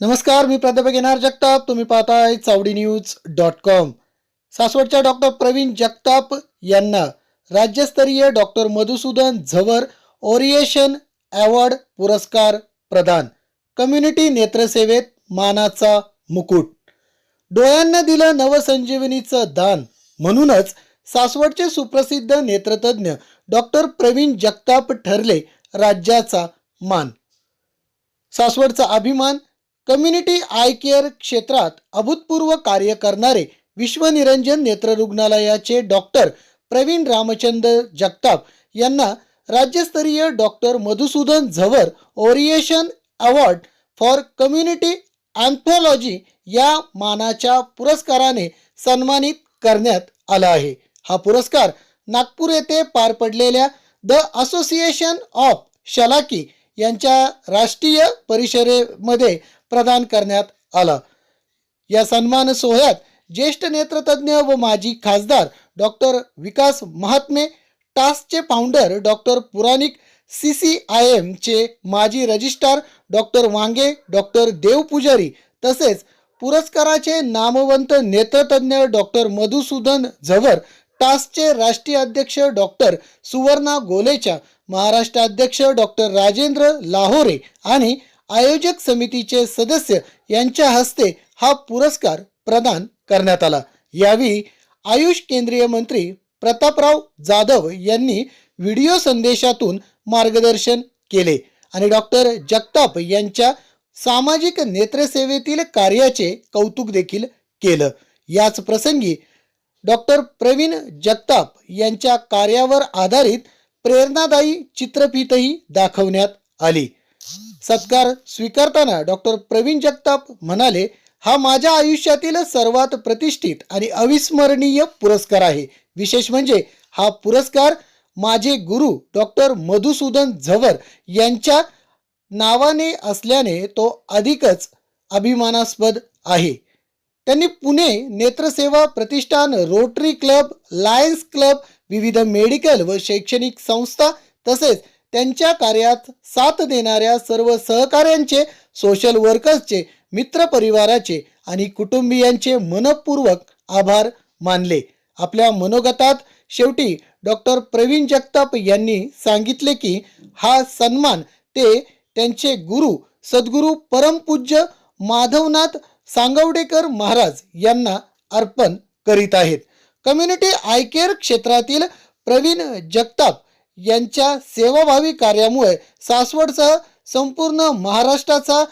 नमस्कार मी प्राध्यापक N R Jagtap. तुम्ही पाहताय चावडी न्यूज डॉट कॉम. सासवडच्या डॉक्टर प्रवीण जगताप यांना राज्यस्तरीय doctor Madhusudan Zawar oration award पुरस्कार प्रदान. कम्युनिटी नेत्रसेवेत मानाचा मुकुट. डोळ्यांना दिलं नवसंजीवनीचं दान. म्हणूनच सासवडचे सुप्रसिद्ध नेत्रतज्ञ डॉक्टर प्रवीण जगताप ठरले राज्याचा मान. सासवडचा अभिमान कम्युनिटी आय केअर क्षेत्रात अभूतपूर्व कार्य करणारे विश्वनिरंजन नेत्र रुग्णालयाचे डॉक्टर प्रवीण रामचंद्र जगताप यांना राज्यस्तरीय doctor Madhusudan Zawar oration award for community anthology या मानाच्या पुरस्काराने सन्मानित करण्यात आला आहे. हा पुरस्कार नागपूर येथे पार पडलेल्या द असोसिएशन ऑफ शलाकी यांच्या राष्ट्रीय परिषदेमध्ये प्रदान करण्यात आला. या सन्मान सोहळ्यात ज्येष्ठ नेत्रतज्ञ व माजी खासदार doctor Vikas Mahatme टास्कचे founder doctor Puranik C C I एमचे माजी registrar doctor Wange doctor Dev Pujari तसेच पुरस्काराचे नामवंत नेत्रतज्ञ डॉक्टर मधुसूदन झवर टास्कचे राष्ट्रीय अध्यक्ष डॉक्टर सुवर्णा गोलेच्या महाराष्ट्र अध्यक्ष डॉक्टर राजेंद्र लाहोरे आणि आयोजक समितीचे सदस्य यांच्या हस्ते हा पुरस्कार प्रदान करण्यात आला. यावेळी आयुष केंद्रीय मंत्री प्रतापराव जाधव यांनी व्हिडिओ संदेशातून मार्गदर्शन केले आणि डॉक्टर जगताप यांच्या सामाजिक नेत्रसेवेतील कार्याचे कौतुक देखील केलं. याच प्रसंगी डॉक्टर प्रवीण जगताप यांच्या कार्यावर आधारित प्रेरणादायी चित्रफितही दाखवण्यात आली. सत्कार स्वीकारताना डॉक्टर प्रवीण जगताप म्हणाले हा माझ्या आयुष्यातील सर्वात प्रतिष्ठित आणि अविस्मरणीय पुरस्कार आहे. विशेष म्हणजे हा पुरस्कार माझे गुरु डॉक्टर मधुसूदन झवर यांच्या नावाने असल्याने तो अधिकच अभिमानास्पद आहे. त्यांनी पुणे नेत्रसेवा प्रतिष्ठान रोटरी क्लब लायन्स क्लब विविध मेडिकल व शैक्षणिक संस्था तसेच त्यांच्या कार्यात साथ देणाऱ्या सर्व सहकाऱ्यांचे सोशल वर्कर्सचे मित्र परिवाराचे आणि कुटुंबियांचे मनपूर्वक आभार मानले. आपल्या मनोगतात शेवटी डॉक्टर प्रवीण जगताप यांनी सांगितले की हा सन्मान ते त्यांचे गुरु सद्गुरू परमपूज्य माधवनाथ सांगवडेकर महाराज यांना अर्पण करीत आहेत. कम्युनिटी आय केअर क्षेत्रातील प्रवीण जगताप यांच्या सेवाभावी कार्यामुळे सासवडसह संपूर्ण महाराष्ट्राचा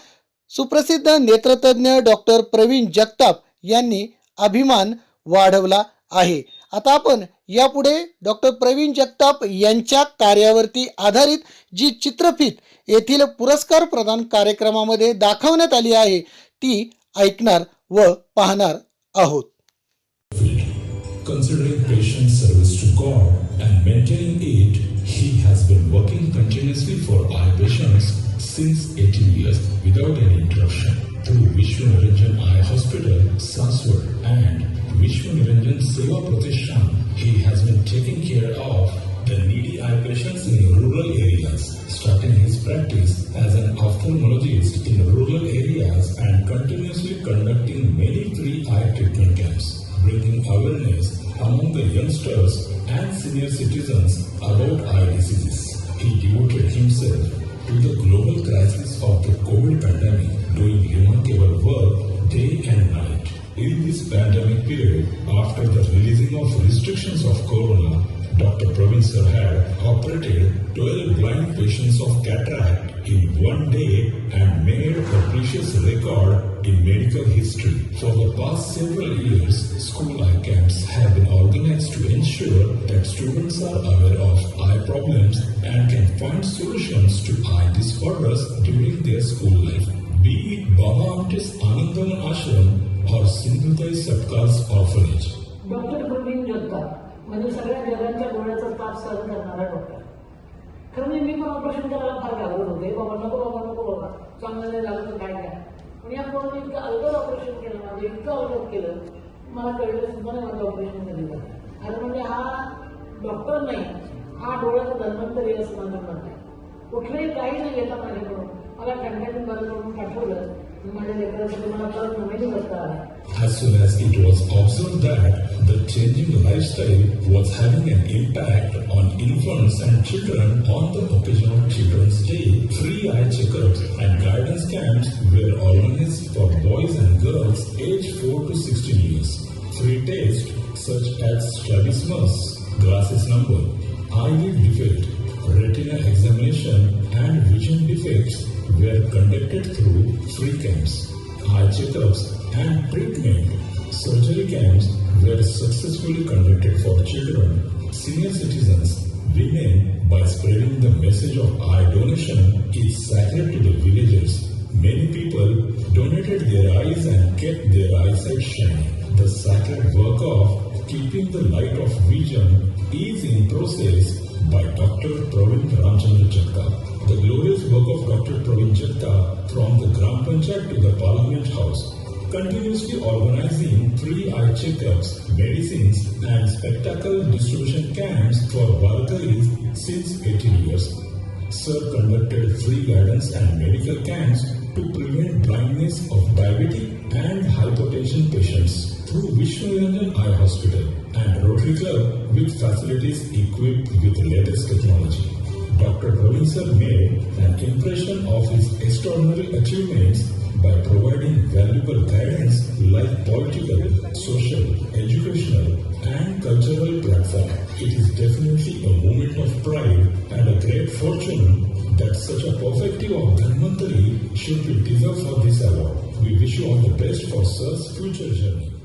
सुप्रसिद्ध नेत्रतज्ञ डॉक्टर प्रवीण जगताप यांनी अभिमान वाढवला आहे. आता आपण यापुढे डॉक्टर प्रवीण जगताप यांच्या कार्यावरती आधारित जी चित्रफित येथील पुरस्कार प्रदान कार्यक्रमामध्ये दाखवण्यात आली आहे ती ऐकणार व पाहणार आहोत. Considering patient service to God and maintaining it, he has been working continuously for eye patients since 18 years without any interruption. Through Vishwanaranjan Eye Hospital, Saswad and Vishwanaranjan Seva Pratishthan, he has been taking care of the needy eye patients in rural areas, starting his practice as an ophthalmologist in rural areas and continuously conducting many free eye treatment camps bringing awareness among the youngsters and senior citizens about eye diseases. He devoted himself to the global crisis of the COVID pandemic, doing remarkable work day and night. In this pandemic period, after the releasing of restrictions of corona, Dr. Praveen had operated 12 blind patients of cataract in one day and made a precious record in medical history. For the past several years, school eye camps have been organized to ensure that students are aware of eye problems and can find solutions to eye disorders during their school life. Be it Baba Amtis Anandana Ashram or Sindhudai Sapkal's orphanage. Dr. Govind Jodhkar म्हणजे सगळ्या जगांच्या डोळ्याचा ताप सहन करणारा doctor. खरं म्हणजे मी पण operation करायला फार घाबरत होते. बाबा नको बाबा नको बाबा. चांगलं नाही झालं तर काय काय? पण या पोराने इतकं अलगद ऑपरेशन केलं माझं इतकं अवघड केलं मला कळलं सुद्धा नाही माझं ऑपरेशन झालेलं झालं. म्हणजे हा डॉक्टर नाही हा डोळ्याचा धन्वंतरी असं माझं म्हणत आहे कुठलंही काही नाही घेता माझ्याकडून. मला ठणठणीत बरं करून पाठवलं. As soon as it was observed that the changing lifestyle was having an impact on infants and children on the occasion of Children's Day, free eye checkups and guidance camps were organized for boys and girls aged 4 to 16 years. Free tests such as strabismus, glasses number, eyelid defect, retina examination and vision defects were conducted through free camps. Eye checkups and treatment. Surgery camps were successfully conducted for children, senior citizens, women by spreading the message of eye donation is sacred to the villagers. Many people donated their eyes and kept their eyesight shining. The sacred work of keeping the light of vision is in process by Dr. Pravin Ramchandra Jagtap. The glorious work of Dr. Jagtap from the Gram Panchayat to the Parliament House continuously organizing free eye checkups, medicines, and spectacle distribution camps for Varkaris since 18 years. Sir conducted free guidance and medical camps to prevent blindness of diabetic and hypertension patients through Vishnu Eye Hospital and Rotary Club with facilities equipped with latest technology. Dr. Sir made an impression of his extraordinary achievements by providing valuable guidance like political, social, educational, and cultural platform. It is definitely a moment of pride and a great fortune that such a perfective of Dhanvantari should be deserved for this award. We wish you all the best for Sir's future journey.